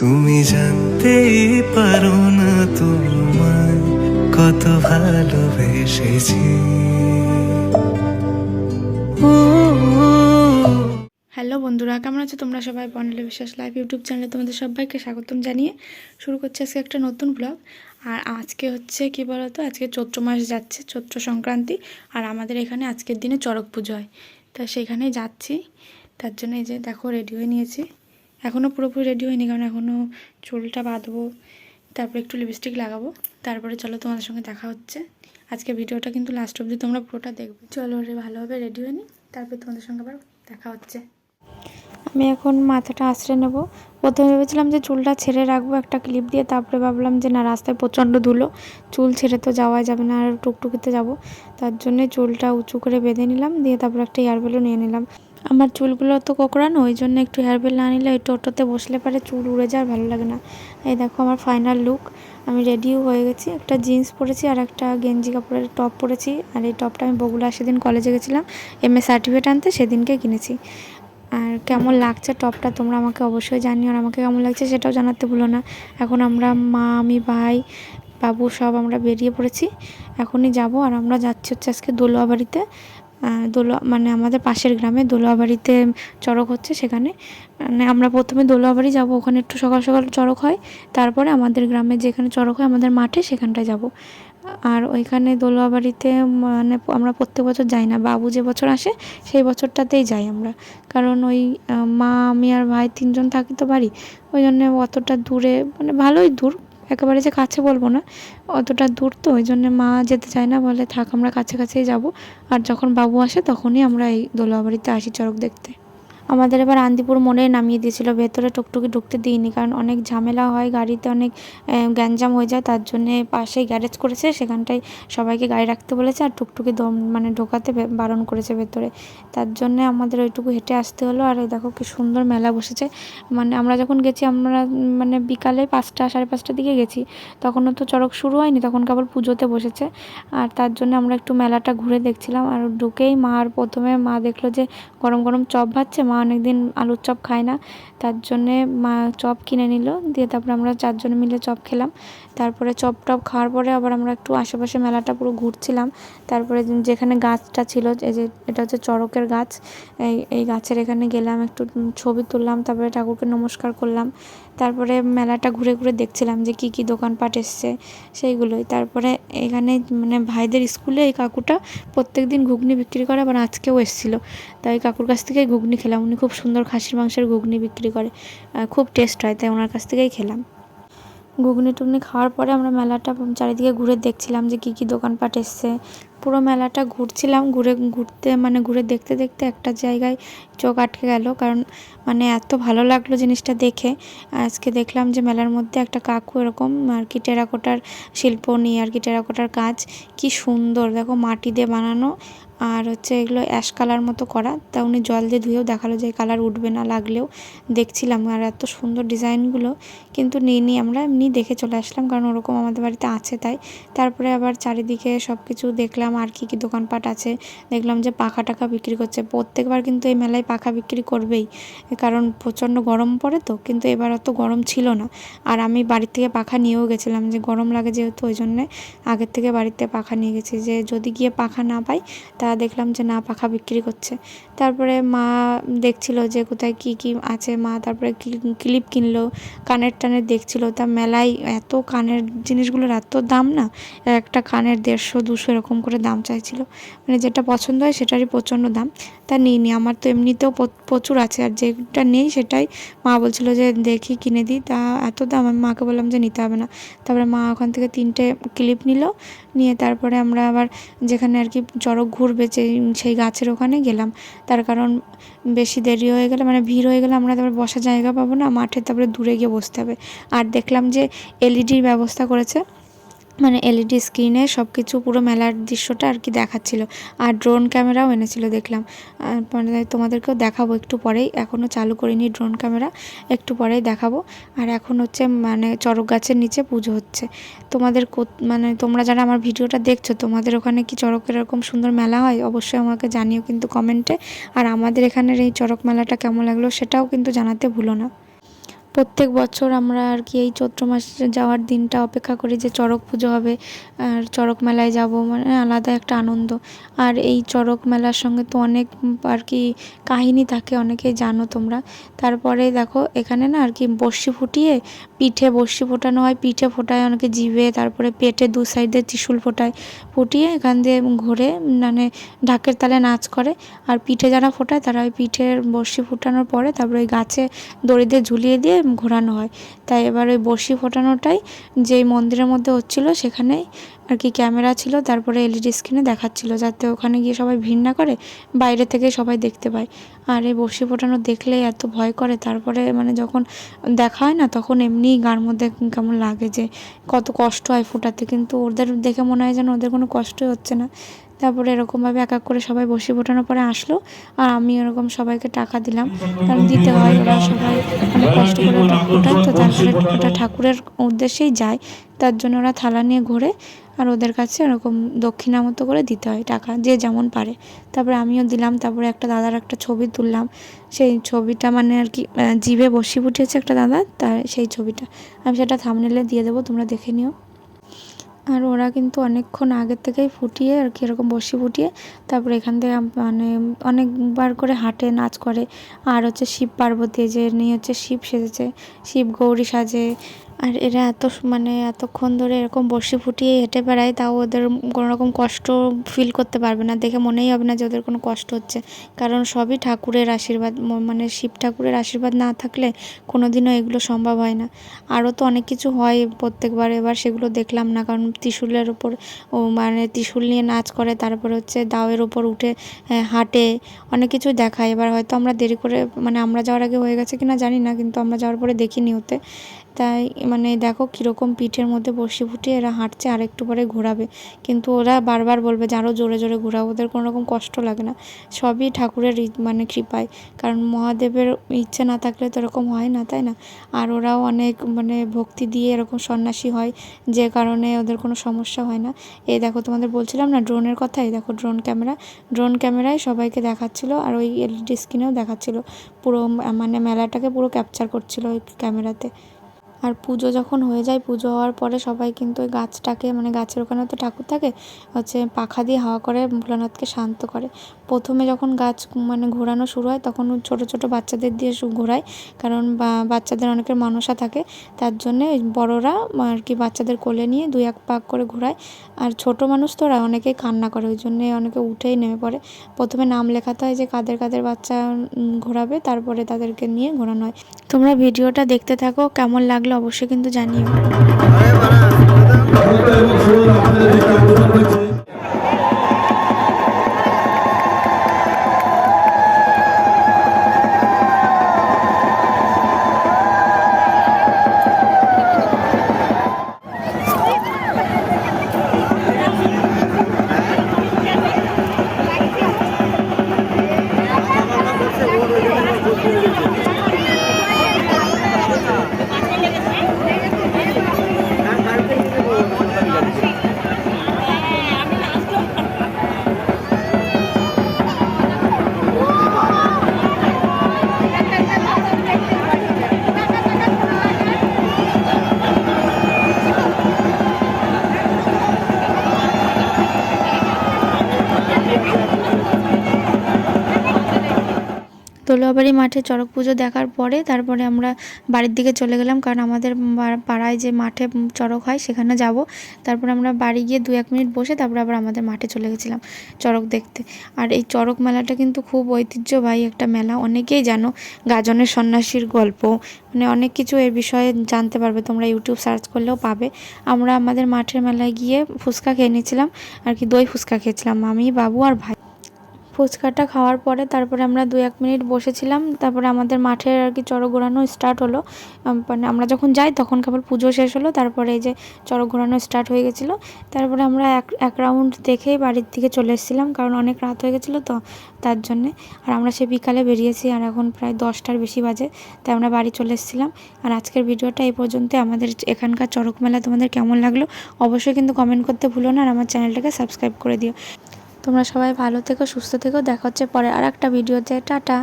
তুমি জানতেই পারো না তোমায় কত ভালোবেসেছি। হ্যালো বন্ধুরা, কেমন আছো তোমরা সবাই? বর্ণালী বিশ্বাস লাইভ ইউটিউব চ্যানেলে তোমাদের সবাইকে স্বাগতম জানিয়ে শুরু করছে আজকে একটা নতুন ব্লগ আর আজকে হচ্ছে কি বলতো, আজকে চৈত্র মাস যাচ্ছে, চৈত্র সংক্রান্তি, আর আমাদের এখানে আজকের দিনে চড়ক পুজো হয়। তা সেখানেই যাচ্ছি, তার জন্য এই যে দেখো রেডি হয়ে নিয়েছি। এখনও পুরোপুরি রেডি হয়নি, কারণ এখনও চুলটা বাঁধবো, তারপরে একটু লিপস্টিক লাগাবো, তারপরে চলো তোমাদের সঙ্গে দেখা হচ্ছে। আজকে ভিডিওটা কিন্তু লাস্ট অবধি তোমরা পুরোটা দেখবে। চলো রে, ভালোভাবে রেডি হয়ে নিই তারপরে তোমাদের সঙ্গে আবার দেখা হচ্ছে। আমি এখন মাথাটা আশ্রয় নেব। প্রথমে ভেবেছিলাম যে চুলটা ছেড়ে রাখব একটা ক্লিপ দিয়ে, তারপরে ভাবলাম যে না, রাস্তায় প্রচণ্ড ধুলো, চুল ছেড়ে তো যাওয়া যাবে না, আর টুকটুকিতে যাব। তার জন্যে চুলটা উঁচু করে বেঁধে নিলাম, দিয়ে তারপর একটা হেয়ারবেলও নিয়ে নিলাম। আমার চুলগুলো তো কোকড়ানো, ওই জন্য একটু হেয়ারবেল না নিলে ওই টোটোতে বসলে পারে চুল উড়ে যায়, ভালো লাগে না। এই দেখো আমার ফাইনাল লুক আমি রেডিও হয়ে গেছি, একটা জিন্স পরেছি আর একটা গেঞ্জি কাপড়ের টপ পরেছি। আর এই টপটা আমি বগুলা সেদিন কলেজে গেছিলাম এম এ সার্টিফিকেট আনতে সেদিনকে কিনেছি। আর কেমন লাগছে টপটা তোমরা আমাকে অবশ্যই জানিও, আর আমাকে কেমন লাগছে সেটাও জানাতে ভুলো না। এখন আমরা মা, আমি, ভাই, বাবু সব আমরা বেরিয়ে পড়েছি। এখনই যাব আর আমরা যাচ্ছি হচ্ছে আজকে দোলোয়া বাড়িতে। দোলোয়া মানে আমাদের পাশের গ্রামে দোলোয়া বাড়িতে চড়ক হচ্ছে সেখানে। মানে আমরা প্রথমে দোলোয়া বাড়ি যাব, ওখানে একটু সকাল সকাল চড়ক হয়। তারপরে আমাদের গ্রামে যেখানে চড়ক হয় আমাদের মাঠে সেখানটায় যাব। আর ওইখানে দোলোয়া বাড়িতে মানে আমরা প্রত্যেক বছর যাই না, বাবু যে বছর আসে সেই বছরটাতেই যাই আমরা। কারণ ওই মা, আমি আর ভাই তিনজন থাকি তো বাড়ি, ওই জন্য অতটা দূরে মানে ভালোই দূর। একেবারে যে কাছে বলব না, অতটা দূর তো, ওই জন্য মা যেতে চায় না, বলে থাক আমরা কাছে কাছেই যাব। আর যখন বাবু আসে তখনই আমরা এই দোলাবাড়িতে আসি চড়ক দেখতে। আমাদের এবার আন্দিপুর মোড়ে নামিয়ে দিয়েছিল। ভেতরে টুকটুকি ঢুকতে দিইনি কারণ অনেক ঝামেলা হয়, গাড়িতে অনেক গ্যাঞ্জাম হয়ে যায়, তার জন্যে পাশেই গ্যারেজ করেছে। সেখানটায় সবাইকে গাড়ি রাখতে বলেছে আর টুকটুকি দম মানে ঢোকাতে বারণ করেছে ভেতরে। তার জন্যে আমাদের ওইটুকু হেঁটে আসতে হলো আর দেখো কি সুন্দর মেলা বসেছে। মানে আমরা যখন গেছি, আমরা মানে বিকালে পাঁচটা, সাড়ে পাঁচটার দিকে গেছি। তখনও তো চড়ক শুরু হয়নি, তখন কেবল পুজোতে বসেছে। আর তার জন্য আমরা একটু মেলাটা ঘুরে দেখছিলাম। আর ঢুকেই মা আর প্রথমে মা দেখল যে গরম গরম চপ ভাজছে, মা অনেকদিন আলুর চপ খায় না, তার জন্যে মা চপ কিনে নিল। দিয়ে তারপরে আমরা চারজন মিলে চপ খেলাম। তারপরে চপ টপ খাওয়ার পরে আবার আমরা একটু আশেপাশে মেলাটা পুরো ঘুরছিলাম। তারপরে যেখানে গাছটা ছিল, এই যে এটা হচ্ছে চড়কের গাছ। এই এই গাছের এখানে গেলাম, একটু ছবি তুললাম, তারপরে ঠাকুরকে নমস্কার করলাম। তারপরে মেলাটা ঘুরে ঘুরে দেখছিলাম যে কি কি দোকানপাট এসছে সেইগুলোই। তারপরে এখানে মানে ভাইদের স্কুলে এই কাকুটা প্রত্যেক দিন ঘুগনি বিক্রি করে আবার আজকেও এসেছিল। তাই কাকুর কাছ থেকেই ঘুগনি খেলাম। উনি খুব সুন্দর খাসির মাংসের ঘুগনি বিক্রি করে। খুব টেস্ট হয়, তাই ওনার কাছ থেকেই খেলাম। ঘুগনি টুগনি খাওয়ার পরে আমরা মেলাটা চারিদিকে ঘুরে দেখছিলাম যে কী কী দোকানপাট এসছে। পুরো মেলাটা ঘুরছিলাম, ঘুরে ঘুরতে মানে ঘুরে দেখতে দেখতে একটা জায়গায় চোখ আটকে গেল। কারণ মানে এত ভালো লাগল জিনিসটা দেখে। আজকে দেখলাম যে মেলার মধ্যে একটা কাকু এরকম আর কি টেরাকোটার শিল্প নিয়ে আর কি টেরাকোটার কাজ। কি সুন্দর, দেখো মাটি দিয়ে বানানো। আর হচ্ছে এগুলো অ্যাশ কালার মতো করা। তা উনি জল দিয়ে ধুয়েও দেখাল যে কালার উঠবে না লাগলেও দেখছিলাম আর এত সুন্দর ডিজাইনগুলো কিন্তু নিইনি আমরা, এমনি দেখে চলে আসলাম কারণ ওরকম আমাদের বাড়িতে আছে তাই। তারপরে আবার চারিদিকে সব কিছু দেখলাম আর কি কি দোকানপাট আছে। দেখলাম যে পাখা টাকা বিক্রি করছে। প্রত্যেকবার কিন্তু এই মেলায় পাখা বিক্রি করবেই কারণ প্রচণ্ড গরম পড়ে তো, কিন্তু এবার অত গরম ছিল না। আর আমি বাড়ির থেকে পাখা নিয়েও গেছিলাম যে গরম লাগে যেহেতু ওই জন্যে আগের থেকে বাড়িতে পাখা নিয়ে গেছি। যে যদি গিয়ে পাখা না পাই, তা দেখলাম যে না, পাখা বিক্রি করছে। তারপরে মা দেখছিল যে কোথায় কি কি আছে মা, তারপরে ক্লিপ কিনলো, কানের টানের দেখছিল। তা মেলায় এত কানের জিনিসগুলোর এত দাম না, একটা কানের দেড়শো, দুশো এরকম করে দাম চাইছিল। মানে যেটা পছন্দ হয় সেটারই প্রচণ্ড দাম। তা নিইনি, আমার তো এমনিতেও প্রচুর আছে। আর যেটা নেই সেটাই মা বলছিল যে দেখি, কিনে দিই। তা এত দাম, আমি মাকে বললাম যে নিতে হবে না। তারপরে মা ওখান থেকে তিনটে ক্লিপ নিল। নিয়ে তারপরে আমরা আবার যেখানে আর কি চড়ক ঘুরবে যে, সেই গাছের ওখানে গেলাম। তার কারণ বেশি দেরি হয়ে গেলে মানে ভিড় হয়ে গেলে আমরা তারপরে বসার জায়গা পাবো না, মাঠে তারপরে দূরে গিয়ে বসতে হবে। আর দেখলাম যে এলইডির ব্যবস্থা করেছে। মানে এলইডি স্ক্রিনে সব কিছু পুরো মেলার দৃশ্যটা আর কি দেখাচ্ছিল। আর ড্রোন ক্যামেরাও এনেছিল দেখলাম। মানে তোমাদেরকেও দেখাবো একটু পরেই। এখনও চালু করিনি ড্রোন ক্যামেরা একটু পরেই দেখাবো। আর এখন হচ্ছে মানে চড়ক গাছের নিচে পুজো হচ্ছে। তোমাদের মানে তোমরা যারা আমার ভিডিওটা দেখছ, তোমাদের ওখানে কি চড়কের এরকম সুন্দর মেলা হয়? অবশ্যই আমাকে জানিও কিন্তু কমেন্টে আর আমাদের এখানের এই চড়ক মেলাটা কেমন লাগল সেটাও কিন্তু জানাতে ভুলো না। প্রত্যেক বছর আমরা আর কি এই চৈত্র মাসে যাওয়ার দিনটা অপেক্ষা করি যে চড়ক পুজো হবে, আর চড়ক মেলায় যাব মানে আলাদা একটা আনন্দ। আর এই চড়ক মেলার সঙ্গে তো অনেক আর কি কাহিনী থাকে, অনেকেই জানো তোমরা। তারপরে দেখো এখানে না আর কি বড়শি ফুটিয়ে পিঠে বসি ফোটানো হয়, পিঠে ফোটায় অনেকে জিভে, তারপরে পেটে দু সাইডে ত্রিশুল ফোটায়। ফুটিয়ে এখান দিয়ে ঘুরে মানে ঢাকের তালে নাচ করে। আর পিঠে যারা ফোটায়, তারা ওই পিঠের বসি ফোটানোর পরে তারপরে ওই গাছে দড়ি দিয়ে ঝুলিয়ে দিয়ে ঘোরানো হয়। তাই এবার ওই বড়শি ফোটানোটাই যেই মন্দিরের মধ্যে হচ্ছিল, সেখানেই আর কি ক্যামেরা ছিল, তারপরে এলইডি স্ক্রিনে দেখাচ্ছিল যাতে ওখানে গিয়ে সবাই ভিড় না করে, বাইরে থেকে সবাই দেখতে পায়। আর এই বড়শি ফোটানো দেখলেই এত ভয় করে, তারপরে মানে যখন দেখা হয় না, তখন এমনিই গার মধ্যে কেমন লাগে যে কত কষ্ট হয় ফোটাতে, কিন্তু ওদের দেখে মনে হয় যেন ওদের কোনো কষ্টই হচ্ছে না। তারপরে এরকমভাবে এক এক করে সবাই বসে ফোটানোর পরে আসলো, আর আমি এরকম সবাইকে টাকা দিলাম। কারণ দিতে হয়, ওরা সবাই অনেক কষ্ট করে ওটা ফোটায়, তো তারপরে ওটা ঠাকুরের উদ্দেশ্যেই যায়। তার জন্য ওরা থালা নিয়ে ঘোরে আর ওদের কাছে ওরকম দক্ষিণা মতো করে দিতে হয় টাকা, যে যেমন পারে। তারপরে আমিও দিলাম, তারপরে একটা দাদার একটা ছবি তুললাম। সেই ছবিটা মানে আর কি জিভে বসি ফুটিয়েছে একটা দাদা, তার সেই ছবিটা। আমি সেটা থামনেলে দিয়ে দেবো, তোমরা দেখে নিও। আর ওরা কিন্তু অনেকক্ষণ আগের থেকেই ফুটিয়ে আর কি এরকম বসি ফুটিয়ে, তারপরে এখান থেকে মানে অনেকবার করে হাঁটে, নাচ করে। আর হচ্ছে শিব পার্বতী, যে নিয়ে হচ্ছে শিব সেজেছে, শিব গৌরী সাজে আর এরা এত মানে এতক্ষণ ধরে এরকম বসি ফুটিয়ে হেঁটে বেড়ায়, তাও ওদের কোনো রকম কষ্ট ফিল করতে পারবে না। দেখে মনেই হবে না যে ওদের কোনো কষ্ট হচ্ছে। কারণ সবই ঠাকুরের আশীর্বাদ মানে শিব ঠাকুরের আশীর্বাদ না থাকলে কোনো দিনও এগুলো সম্ভব হয় না। আরও তো অনেক কিছু হয় প্রত্যেকবার, এবার সেগুলো দেখলাম না। কারণ ত্রিশূলের ওপর ও মানে ত্রিশূল নিয়ে নাচ করে, তারপরে হচ্ছে দাওয়ের ওপর উঠে হাঁটে, অনেক কিছু দেখায়। এবার হয়তো আমরা দেরি করে মানে আমরা যাওয়ার আগে হয়ে গেছে কিনা জানি না, কিন্তু আমরা যাওয়ার পরে দেখিনি ওতে। তাই মানে দেখো কীরকম পিঠের মধ্যে বসে ফুটিয়ে এরা হাঁটছে আর একটু পরে ঘোরাবে। কিন্তু ওরা বারবার বলবে যে আরও জোরে জোরে ঘোরাও, ওদের কোনো রকম কষ্ট লাগে না। সবই ঠাকুরের মানে কৃপায়। কারণ মহাদেবের ইচ্ছে না থাকলে তো এরকম হয় না, তাই না? আর ওরাও অনেক মানে ভক্তি দিয়ে এরকম সন্ন্যাসী হয়, যে কারণে ওদের কোনো সমস্যা হয় না। এই দেখো তোমাদের বলছিলাম না, ড্রোনের কথা? এই দেখো ড্রোন ক্যামেরা। ড্রোন ক্যামেরায় সবাইকে দেখাচ্ছিল আর ওই এলইডি স্ক্রিনেও দেখাচ্ছিল। পুরো মানে মেলাটাকে পুরো ক্যাপচার করছিল ওই ক্যামেরাতে। আর পুজো যখন হয়ে যায়, পুজো হওয়ার পরে সবাই কিন্তু ওই গাছটাকে মানে গাছের ওখানে তো ঠাকুর থাকে, হচ্ছে পাখা দিয়ে হাওয়া করে ভোলানাথকে শান্ত করে। প্রথমে যখন গাছ মানে ঘোরানো শুরু হয়, তখন ছোট ছোট বাচ্চাদের দিয়ে ঘোরায়। কারণ বাচ্চাদের অনেকের মানসা থাকে, তার জন্যে বড়রা আর কি বাচ্চাদের কোলে নিয়ে দুই এক পাক করে ঘোরায়। আর ছোট মানুষ তো ওরা অনেকেই কান্না করে, ওই জন্যে অনেকে উঠেই নেমে পড়ে। প্রথমে নাম লেখাতে হয় যে কাদের কাদের বাচ্চা ঘোরাবে, তারপরে তাদেরকে নিয়ে ঘোরানো হয়। তোমরা ভিডিওটা দেখতে থাকো, কেমন লাগল অবশ্যই কিন্তু জানিও। দোলাবাড়ি মাঠে চড়ক পুজো দেখার পরে তারপরে আমরা বাড়ির দিকে চলে গেলাম। কারণ আমাদের পাড়ায় যে মাঠে চড়ক হয় সেখানে যাব। তারপরে আমরা বাড়ি গিয়ে দু এক মিনিট বসে তারপরে আবার আমাদের মাঠে চলে গেছিলাম চড়ক দেখতে। আর এই চড়ক মেলাটা কিন্তু খুব ঐতিহ্যবাহী একটা মেলা। অনেকেই জানো গাজনের সন্ন্যাসীর গল্প। মানে অনেক কিছু এর বিষয়ে জানতে পারবে। তোমরা ইউটিউব সার্চ করলেও পাবে। আমরা আমাদের মাঠের মেলায় গিয়ে ফুচকা খেয়ে নিয়েছিলাম। আর কি দই ফুচকা খেয়েছিলাম। আমি, বাবু আর ভাই। ফুচকাটা খাওয়ার পরে তারপরে আমরা দু এক মিনিট বসেছিলাম। তারপরে আমাদের মাঠে আর কি চড়ক ঘোরানো স্টার্ট হলো। মানে আমরা যখন যাই তখন কেবল পুজো শেষ হলো, তারপরে এই যে চড়ক ঘোরানো স্টার্ট হয়ে গেছিল। তারপরে আমরা এক এক রাউন্ড দেখেই বাড়ির দিকে চলে এসেছিলাম, কারণ অনেক রাত হয়ে গেছিল তো তার জন্যে। আর আমরা সে বিকালে বেরিয়েছি, আর এখন প্রায় দশটার বেশি বাজে, তাই আমরা বাড়ি চলে এসেছিলাম। আর আজকের ভিডিওটা এই পর্যন্ত আমাদের এখানকার চড়ক মেলা তোমাদের কেমন লাগল অবশ্যই কিন্তু কমেন্ট করতে ভুলো না, আর আমার চ্যানেলটাকে সাবস্ক্রাইব করে দিও। তোমরা সবাই ভালো থেকো সুস্থ থেকো। দেখা হচ্ছে পরে আর একটা ভিডিওতে টাটা।